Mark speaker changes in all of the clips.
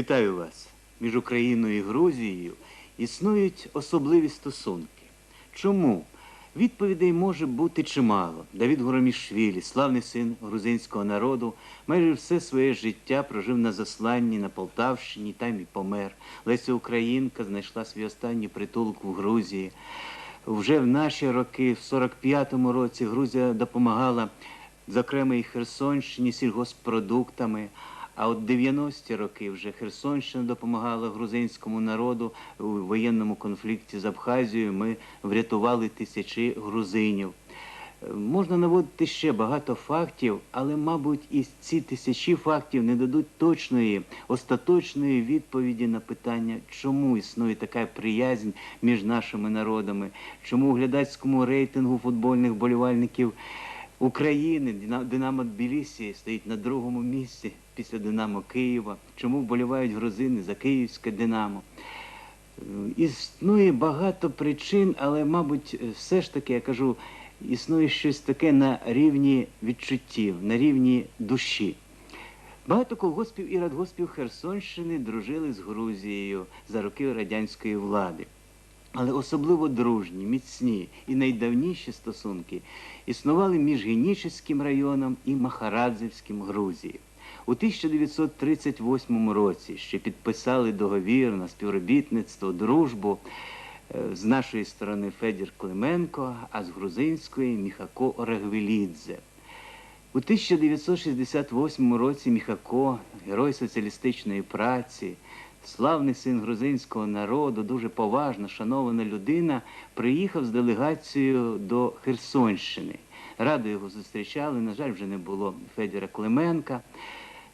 Speaker 1: Вітаю вас! Між Україною і Грузією існують особливі стосунки. Чому? Відповідей може бути чимало. Давід Горомішвілі, славний син грузинського народу, майже все своє життя прожив на засланні на Полтавщині, там і помер. Леся Українка знайшла свій останній притулок в Грузії. Вже в наші роки, в 45-му році, Грузія допомагала, зокрема і Херсонщині, сільгоспродуктами. А от 90-ті роки вже Херсонщина допомагала грузинському народу у воєнному конфлікті з Абхазією. Ми врятували тисячі грузинів. Можна наводити ще багато фактів, але, мабуть, і ці тисячі фактів не дадуть точної, остаточної відповіді на питання, чому існує така приязнь між нашими народами, чому у глядацькому рейтингу футбольних болівальників України Динамо Тбілісі стоїть на другому місці після Динамо Києва. Чому вболівають грузини за київське Динамо? Е, Існує багато причин, але, мабуть, все ж таки я кажу, існує щось таке на рівні відчуттів, на рівні душі. Багато колгоспів і радгоспів Херсонщини дружили з Грузією за роки радянської влади. Але особливо дружні, міцні і найдавніші стосунки існували між Генічеським районом і Махарадзевським Грузії. У 1938 році ще підписали договір на співробітництво, дружбу е, з нашої сторони Федір Клименко, а з грузинської Міхако Орегвелідзе. У 1968 році Міхако, герой соціалістичної праці, славний син грузинського народу, дуже поважна, шанована людина, приїхав з делегацією до Херсонщини. Радо його зустрічали. На жаль, вже не було Федора Клименка.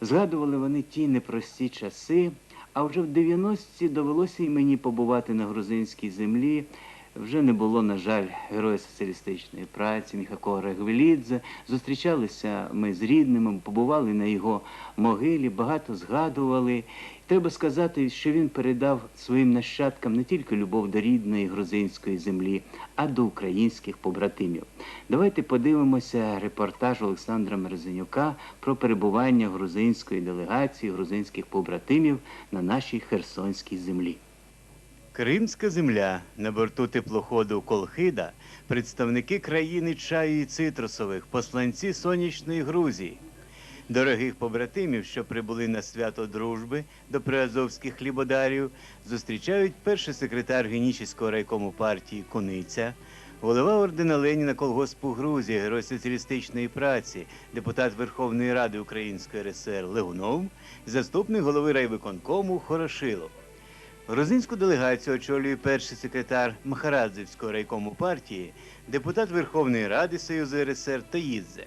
Speaker 1: Згадували вони ті непрості часи. А вже в 90-ті довелося і мені побувати на грузинській землі. Вже не було, на жаль, героя соціалістичної праці Міхако Регвелідзе. Зустрічалися ми з рідними, побували на його могилі, багато згадували. Треба сказати, що він передав своїм нащадкам не тільки любов до рідної грузинської землі, а до українських побратимів. Давайте подивимося репортаж Олександра Мерзенюка про перебування грузинської делегації, грузинських побратимів на нашій Херсонській землі. Кримська земля на борту теплоходу Колхида, представники країни чаю і цитрусових, посланці сонячної Грузії. Дорогих побратимів, що прибули на свято дружби до приазовських хлібодарів, зустрічають перший секретар Генічеського райкому партії Куниця, голова ордена Леніна колгоспу Грузії, герой соціалістичної праці, депутат Верховної Ради Української РСР Легунов, заступник голови райвиконкому Хорошилов. Грузинську делегацію очолює перший секретар Махарадзевського райкому партії, депутат Верховної Ради Союзу РСР Таїдзе.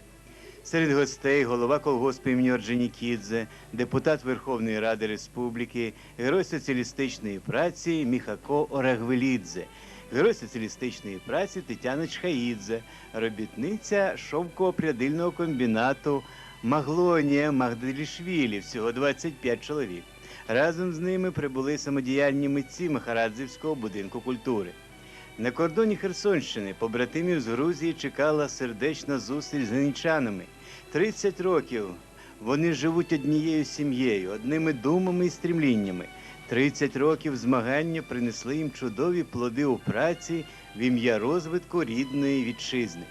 Speaker 1: Серед гостей голова колгоспу імені Орджонікідзе, депутат Верховної Ради Республіки, герой соціалістичної праці Міхако Орагвелідзе, герой соціалістичної праці Тетяна Чхаїдзе, робітниця шовково-прядильного комбінату Маглонія Магдалішвілі, всього 25 чоловік. Разом з ними прибули самодіяльні митці Махарадзівського будинку культури. На кордоні Херсонщини побратимів з Грузії чекала сердечна зустріч з генічанами. 30 років вони живуть однією сім'єю, одними думами і стрімліннями. 30 років змагання принесли їм чудові плоди у праці в ім'я розвитку рідної вітчизни.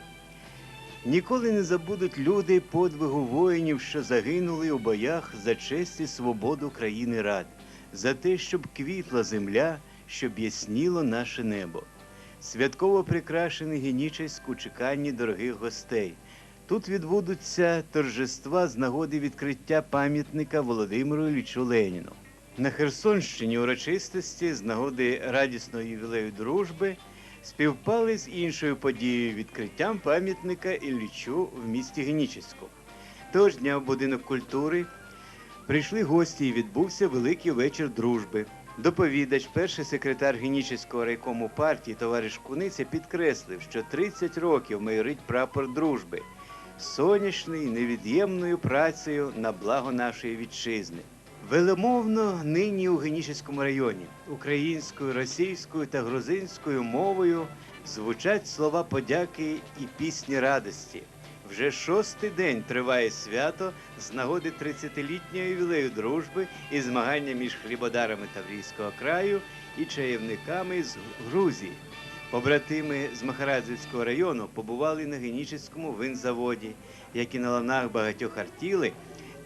Speaker 1: Ніколи не забудуть люди подвигу воїнів, що загинули у боях за честь і свободу країни Рад, за те, щоб квітла земля, щоб ясніло наше небо. Святково прикрашений Генічеськ у чеканні дорогих гостей. Тут відбудуться торжества з нагоди відкриття пам'ятника Володимиру Іллічу Леніну. На Херсонщині урочистості з нагоди радісного ювілею дружби співпали з іншою подією відкриттям пам'ятника Іллічу в місті Генічеську. Того ж дня в будинок культури прийшли гості і відбувся великий вечір дружби. Доповідач, перший секретар Генічеського райкому партії товариш Куниця підкреслив, що 30 років майорить прапор дружби, сонячний, невід'ємною працею на благо нашої вітчизни. Веломовно нині у Генічеському районі українською, російською та грузинською мовою звучать слова подяки і пісні радості. Вже шостий день триває свято з нагоди 30-літнього ювілею дружби і змагання між хлібодарами Таврійського краю і чаєвниками з Грузії. Побратими з Махарадзівського району побували на Генічеському винзаводі, як і на ланах багатьох артілей.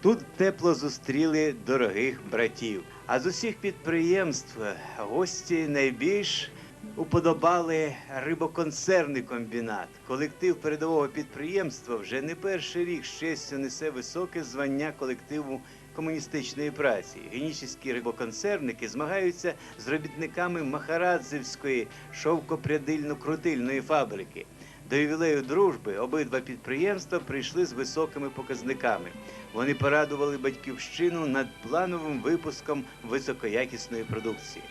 Speaker 1: Тут тепло зустріли дорогих братів. А з усіх підприємств гості найбільш уподобали рибоконсервний комбінат. Колектив передового підприємства вже не перший рік з несе високе звання колективу комуністичної праці. Генічні рибоконсервники змагаються з робітниками Махарадзівської шовкопрядильно-крутильної фабрики. До ювілею дружби обидва підприємства прийшли з високими показниками. Вони порадували батьківщину над плановим випуском високоякісної продукції.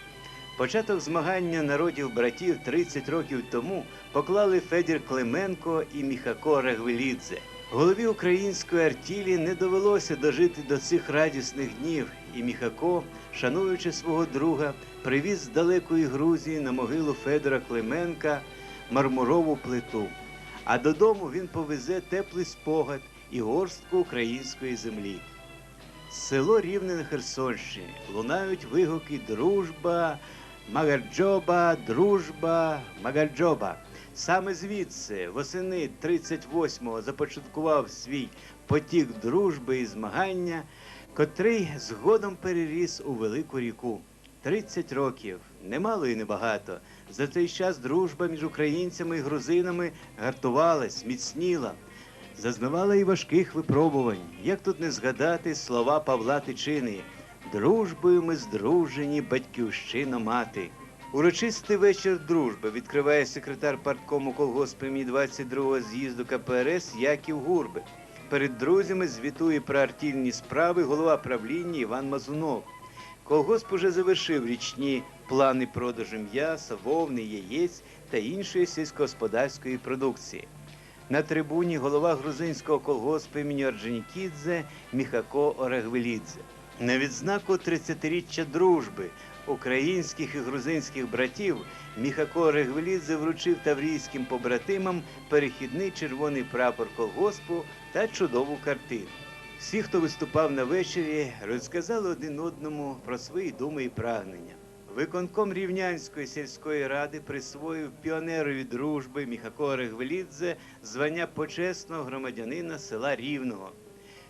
Speaker 1: Початок змагання народів братів 30 років тому поклали Федір Клименко і Міхако Рагвелідзе. Голові української артілі не довелося дожити до цих радісних днів, і Міхако, шануючи свого друга, привіз з далекої Грузії на могилу Федора Клименка мармурову плиту. А додому він повезе теплий спогад і горстку української землі. Село Рівне на Херсонщині лунають вигуки Дружба, Магаджоба, Дружба, Магаджоба. Саме звідси восени 38-го започаткував свій потік дружби і змагання, котрий згодом переріс у велику ріку. 30 років, немало і небагато. За цей час дружба між українцями і грузинами гартувалась, міцніла зазнавала і важких випробувань. Як тут не згадати слова Павла Тичини Дружбою ми здружені, батьківщина мати. Урочистий вечір дружби відкриває секретар парткому колгоспу імені 22-го з'їзду КПРС Яків Гурби. Перед друзями звітує про артільні справи голова правління Іван Мазунов. Колгосп уже завершив річні плани продажу м'яса, вовни, яєць та іншої сільськогосподарської продукції. На трибуні голова грузинського колгоспу імені Орджонікідзе Міхако Орагвелідзе. На відзнаку 30-річчя дружби українських і грузинських братів Міхако Орагвелідзе вручив таврійським побратимам перехідний червоний прапор колгоспу та чудову картину. Всі, хто виступав на вечорі, розказали один одному про свої думи і прагнення. Виконком Рівнянської сільської ради присвоїв піонерові дружби Міхако Регвелідзе звання почесного громадянина села Рівного.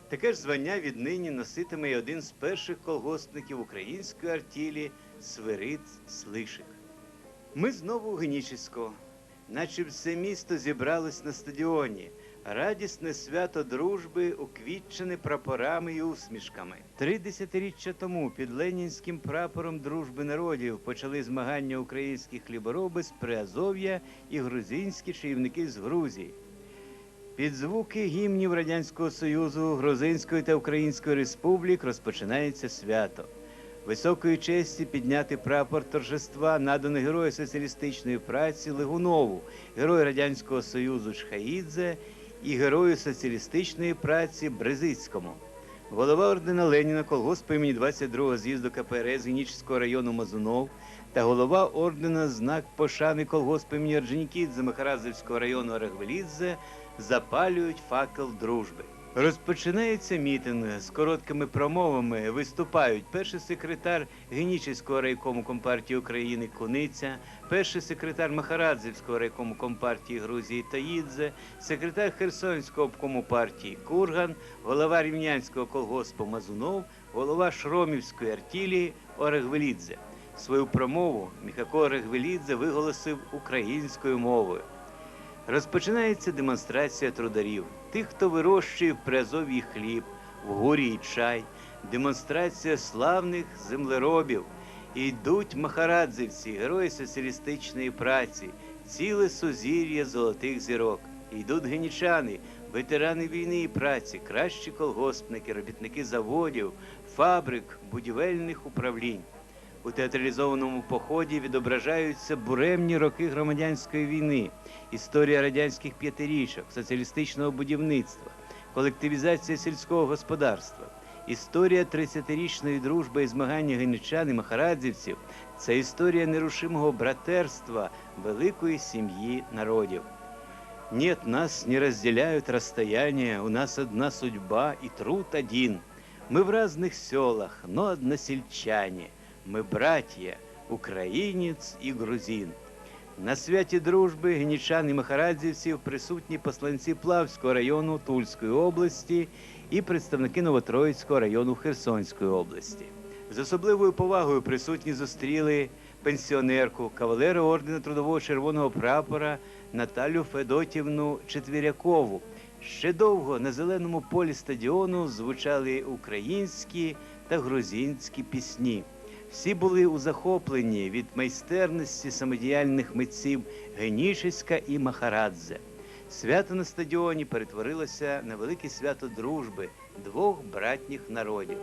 Speaker 1: Таке ж звання віднині носитиме й один з перших колгоспників української артілі Свирид Слишик. Ми знову у Генічеську, наче все місто зібралось на стадіоні. Радісне свято дружби уквітчене прапорами і усмішками. Три десятиріччя тому під ленінським прапором дружби народів почали змагання українські хлібороби з Приазов'я і грузинські чаївники з Грузії. Під звуки гімнів Радянського Союзу, Грузинської та Української республік розпочинається свято. Високої честі підняти прапор торжества надано герою соціалістичної праці Легунову, герою Радянського Союзу Чхаїдзе і герою соціалістичної праці Брезицькому. Голова ордена Леніна колгоспу імені 22-го з'їзду КПРС Генічеського району Мазунов та голова ордена знак пошани колгоспу імені Орджонікідзе Махарадзівського району Орегвелідзе запалюють факел дружби. Розпочинається мітинг з короткими промовами. Виступають перший секретар Генічеського райкому компартії України Куниця, перший секретар Махарадзівського райкому компартії Грузії Таїдзе, секретар Херсонського обкому партії Курган, голова Рівнянського колгоспу Мазунов, голова Шромівської артілії Орегвелідзе. Свою промову Міхако Орегвелідзе виголосив українською мовою. Розпочинається демонстрація трударів, тих, хто вирощує в Приазов'ї хліб, в горі й чай, демонстрація славних землеробів. І йдуть махарадзівці, герої соціалістичної праці, ціле сузір'я золотих зірок. І йдуть генічани, ветерани війни і праці, кращі колгоспники, робітники заводів, фабрик, будівельних управлінь. У театралізованому поході відображаються буремні роки громадянської війни, історія радянських п'ятирічок, соціалістичного будівництва, колективізація сільського господарства, історія 30-річної дружби і змагання генічан і махарадзівців це історія нерушимого братерства великої сім'ї народів. Нет, нас не разделяют расстояния, у нас одна судьба и труд один. Мы в разных селах, но односельчане. Мы братья, українець і грузин. На святі дружби генічан і махарадзівців присутні посланці Плавського району Тульської області і представники Новотроїцького району Херсонської області. З особливою повагою присутні зустріли пенсіонерку, кавалера ордена Трудового Червоного прапора Наталю Федотівну Четвірякову. Ще довго на зеленому полі стадіону звучали українські та грузинські пісні. Всі були у захопленні від майстерності самодіяльних митців Генішеська і Махарадзе. Свято на стадіоні перетворилося на велике свято дружби двох братніх народів.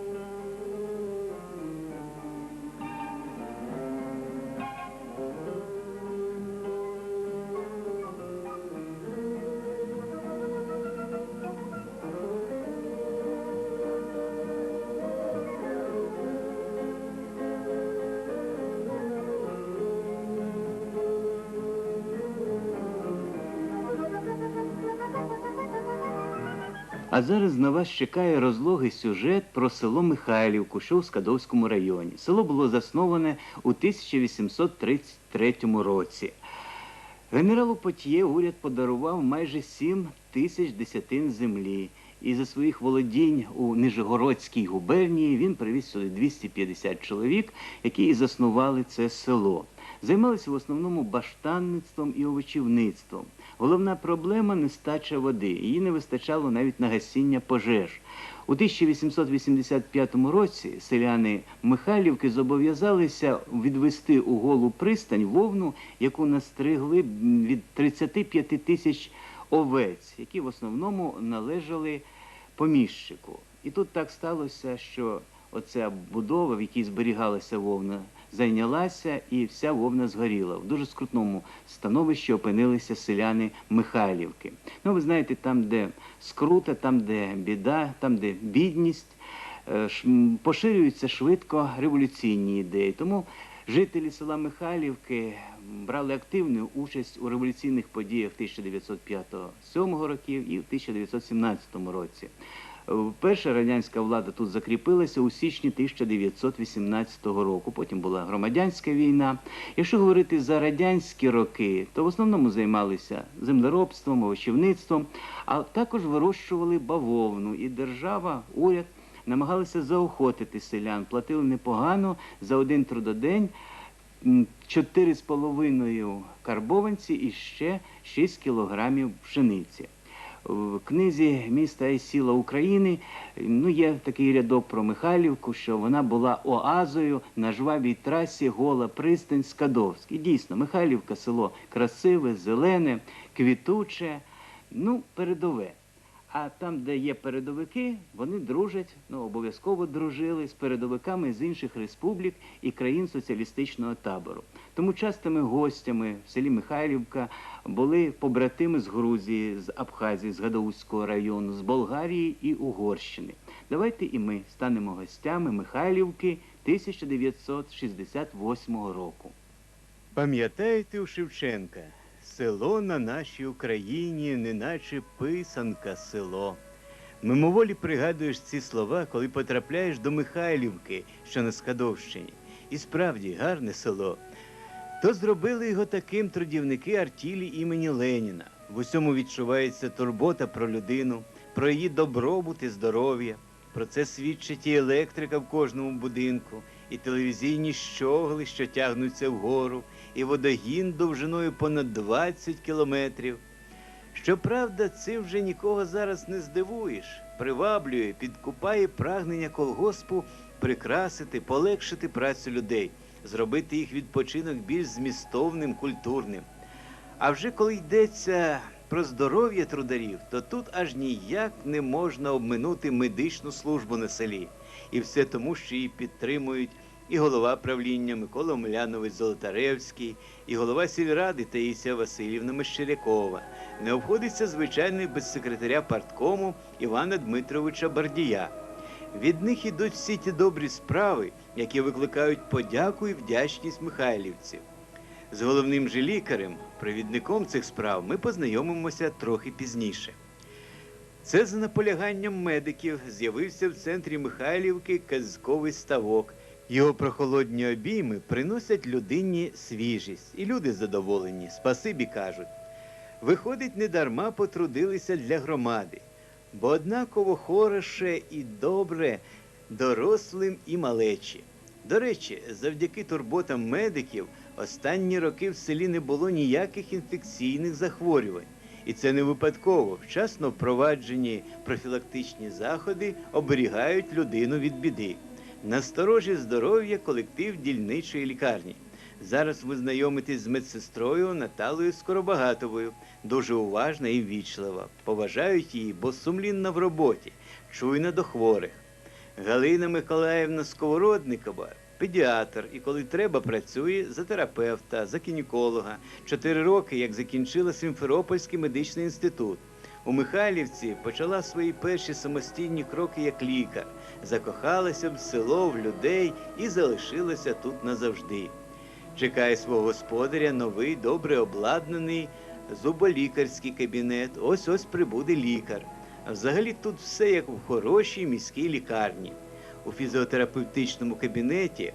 Speaker 1: А зараз на вас чекає розлогий сюжет про село Михайлівку, що у Скадовському районі. Село було засноване у 1833 році. Генералу Потьє уряд подарував майже 7 тисяч десятин землі. І за своїх володінь у Нижегородській губернії він привіз сюди 250 чоловік, які і заснували це село. Займалися в основному баштанництвом і овочівництвом. Головна проблема нестача води. Її не вистачало навіть на гасіння пожеж. У 1885 році селяни Михайлівки зобов'язалися відвести у голу пристань вовну, яку настригли від 35 тисяч овець, які в основному належали поміщику. І тут так сталося, що оця будова, в якій зберігалася вовна, зайнялася і вся вовна згоріла. В дуже скрутному становищі опинилися селяни Михайлівки. Ну, ви знаєте, там, де скрута, там, де біда, там, де бідність, е, поширюються швидко революційні ідеї. Тому жителі села Михайлівки брали активну участь у революційних подіях 1905-1907 років і в 1917 році. Перша радянська влада тут закріпилася у січні 1918 року. Потім була громадянська війна. Якщо говорити за радянські роки, то в основному займалися землеробством, овочівництвом, а також вирощували бавовну. І держава, уряд намагалися заохотити селян, платили непогано за один трудодень. м, 4,5 карбованці і ще 6 кілограмів пшениці. В книзі міста і сіла України ну, є такий рядок про Михайлівку, що вона була оазою на жвавій трасі Гола Пристань Скадовськ. І дійсно, Михайлівка село красиве, зелене, квітуче, ну, передове. А там, де є передовики, вони дружать, ну обов'язково дружили з передовиками з інших республік і країн соціалістичного табору. Тому частими гостями в селі Михайлівка були побратими з Грузії, з Абхазії, з Гадаузького району, з Болгарії і Угорщини. Давайте і ми станемо гостями Михайлівки 1968 року. Пам'ятаєте у Шевченка? Село на нашій Україні, неначе писанка село. Мимоволі пригадуєш ці слова, коли потрапляєш до Михайлівки, що на Скадовщині. І справді гарне село. То зробили його таким трудівники артілі імені Леніна. В усьому відчувається турбота про людину, про її добробут і здоров'я. Про це свідчить і електрика в кожному будинку, і телевізійні щогли, що тягнуться вгору, і водогін довжиною понад 20 кілометрів. Щоправда, цим вже нікого зараз не здивуєш. Приваблює, підкупає прагнення колгоспу прикрасити, полегшити працю людей, зробити їх відпочинок більш змістовним, культурним. А вже коли йдеться про здоров'я трударів, то тут аж ніяк не можна обминути медичну службу на селі. І все тому, що її підтримують і голова правління Микола Омелянович Золотаревський, і голова сільради Таїсія Васильівна Мещерякова. Не обходиться, звичайно, без секретаря парткому Івана Дмитровича Бардія. Від них ідуть всі ті добрі справи, які викликають подяку і вдячність михайлівців. З головним же лікарем, провідником цих справ, ми познайомимося трохи пізніше. Це за наполяганням медиків з'явився в центрі Михайлівки казковий ставок. Його прохолодні обійми приносять людині свіжість, і люди задоволені, спасибі кажуть. Виходить, недарма потрудилися для громади, бо однаково хороше і добре дорослим і малечі. До речі, завдяки турботам медиків останні роки в селі не було ніяких інфекційних захворювань. І це не випадково. Вчасно впроваджені профілактичні заходи оберігають людину від біди. Насторожі здоров'я колектив дільничої лікарні. Зараз ви знайомитесь з медсестрою Наталою Скоробагатовою. Дуже уважна і ввічлива. Поважають її, бо сумлінна в роботі, чуйна до хворих. Галина Миколаївна Сковородникова педіатр, і коли треба, працює за терапевта, за гінеколога. Чотири роки, як закінчила Сімферопольський медичний інститут. У Михайлівці почала свої перші самостійні кроки як лікар, закохалася в село, в людей і залишилася тут назавжди. Чекає свого господаря новий, добре обладнаний зуболікарський кабінет. Ось ось прибуде лікар. Взагалі тут все як в хорошій міській лікарні. У фізіотерапевтичному кабінеті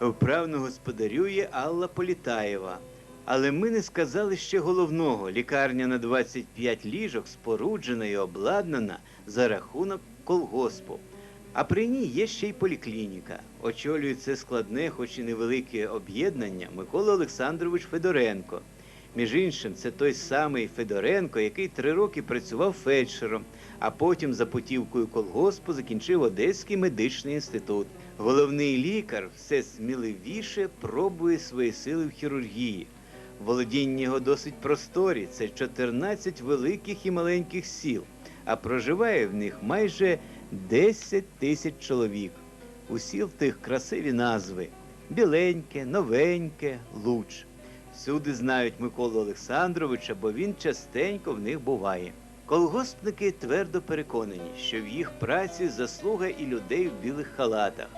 Speaker 1: вправно господарює Алла Політаєва. Але ми не сказали ще головного: лікарня на 25 ліжок споруджена і обладнана за рахунок колгоспу. А при ній є ще й поліклініка. Очолює це складне, хоч і невелике об'єднання Микола Олександрович Федоренко. Між іншим, це той самий Федоренко, який три роки працював фельдшером, а потім за путівкою колгоспу закінчив Одеський медичний інститут. Головний лікар все сміливіше пробує свої сили в хірургії. Володіння його досить просторі, це 14 великих і маленьких сіл, а проживає в них майже 10 тисяч чоловік. У сіл тих красиві назви біленьке, новеньке, луч. Всюди знають Миколу Олександровича, бо він частенько в них буває. Колгоспники твердо переконані, що в їх праці заслуга і людей в білих халатах.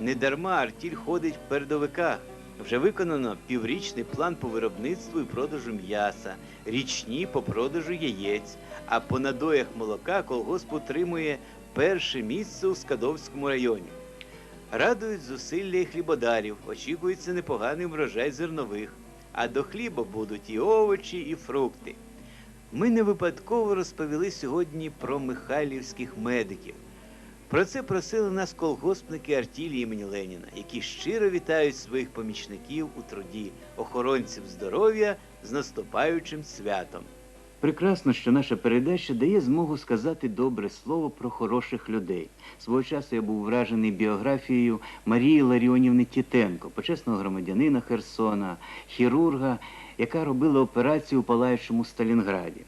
Speaker 1: Недарма артіль ходить в передовиках. Вже виконано піврічний план по виробництву і продажу м'яса, річні по продажу яєць, а по надоях молока колгосп утримує перше місце у Скадовському районі. Радують зусилля і хлібодарів, очікується непоганий врожай зернових, а до хліба будуть і овочі, і фрукти. Ми не випадково розповіли сьогодні про михайлівських медиків. Про це просили нас колгоспники артілі імені Леніна, які щиро вітають своїх помічників у труді, охоронців здоров'я з наступаючим святом. Прекрасно, що наша передача дає змогу сказати добре слово про хороших людей. Свого часу я був вражений біографією Марії Ларіонівни Тітенко, почесного громадянина Херсона, хірурга, яка робила операцію у палаючому Сталінграді.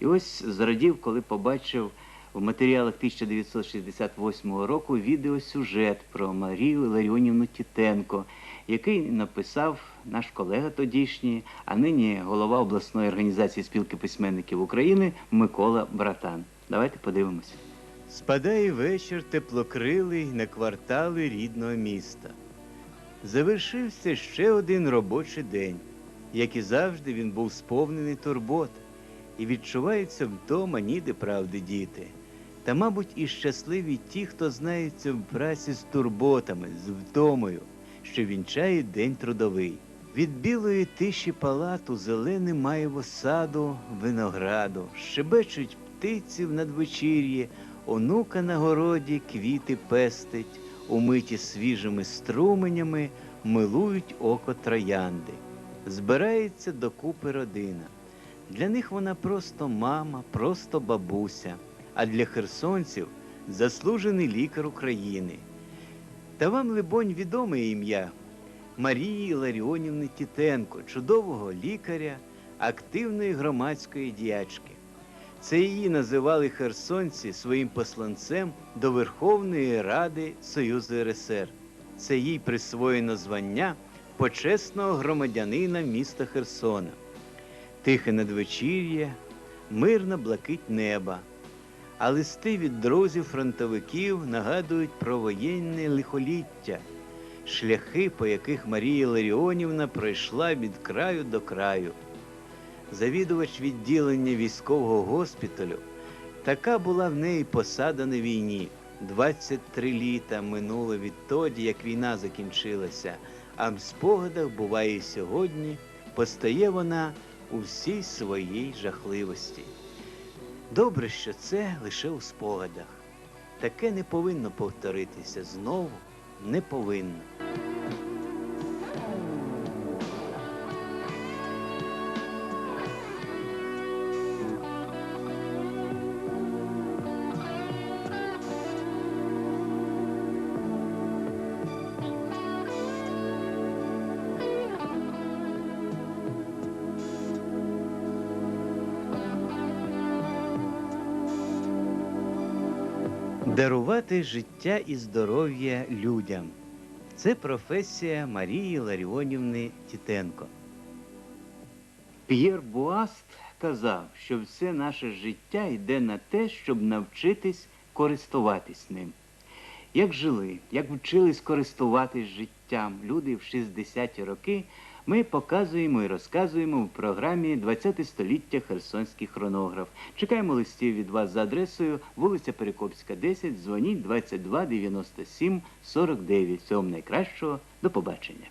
Speaker 1: І ось зрадів, коли побачив в матеріалах 1968 року відеосюжет про Марію Ларіонівну Тітенко, який написав наш колега тодішній, а нині голова обласної організації спілки письменників України Микола Братан. Давайте подивимося. Спадає вечір теплокрилий на квартали рідного міста. Завершився ще один робочий день. Як і завжди, він був сповнений турбот, і відчувається вдома ніде правди діти. Та, мабуть, і щасливі ті, хто знається в праці з турботами, з вдомою, що вінчає день трудовий. Від білої тиші палату зелене маєво саду, винограду, щебечуть птиці в надвечір'ї, онука на городі квіти пестить, умиті свіжими струменями, милують око троянди. Збирається докупи родина. Для них вона просто мама, просто бабуся, а для херсонців заслужений лікар України. Та вам, либонь, відоме ім'я Марії Ларіонівни Тітенко, чудового лікаря, активної громадської діячки. Це її називали херсонці своїм посланцем до Верховної Ради Союзу РСР. Це їй присвоєно звання почесного громадянина міста Херсона. Тихе надвечір'я, мирна блакить неба. А листи від друзів фронтовиків нагадують про воєнне лихоліття, шляхи, по яких Марія Ларіонівна пройшла від краю до краю. Завідувач відділення військового госпіталю, така була в неї посада на війні. 23 літа минуло відтоді, як війна закінчилася, а в спогадах буває сьогодні, постає вона у всій своїй жахливості. Добре, що це лише у спогадах. Таке не повинно повторитися знову, не повинно. Дарувати життя і здоров'я людям. Це професія Марії Ларіонівни Тітенко. П'єр Буаст казав, що все наше життя йде на те, щоб навчитись користуватись ним. Як жили, як вчились користуватись життям люди в 60-ті роки, ми показуємо і розказуємо в програмі «20 століття Херсонський хронограф. Чекаємо листів від вас за адресою вулиця Перекопська, 10, дзвоніть 22 97 49. Всього найкращого. До побачення.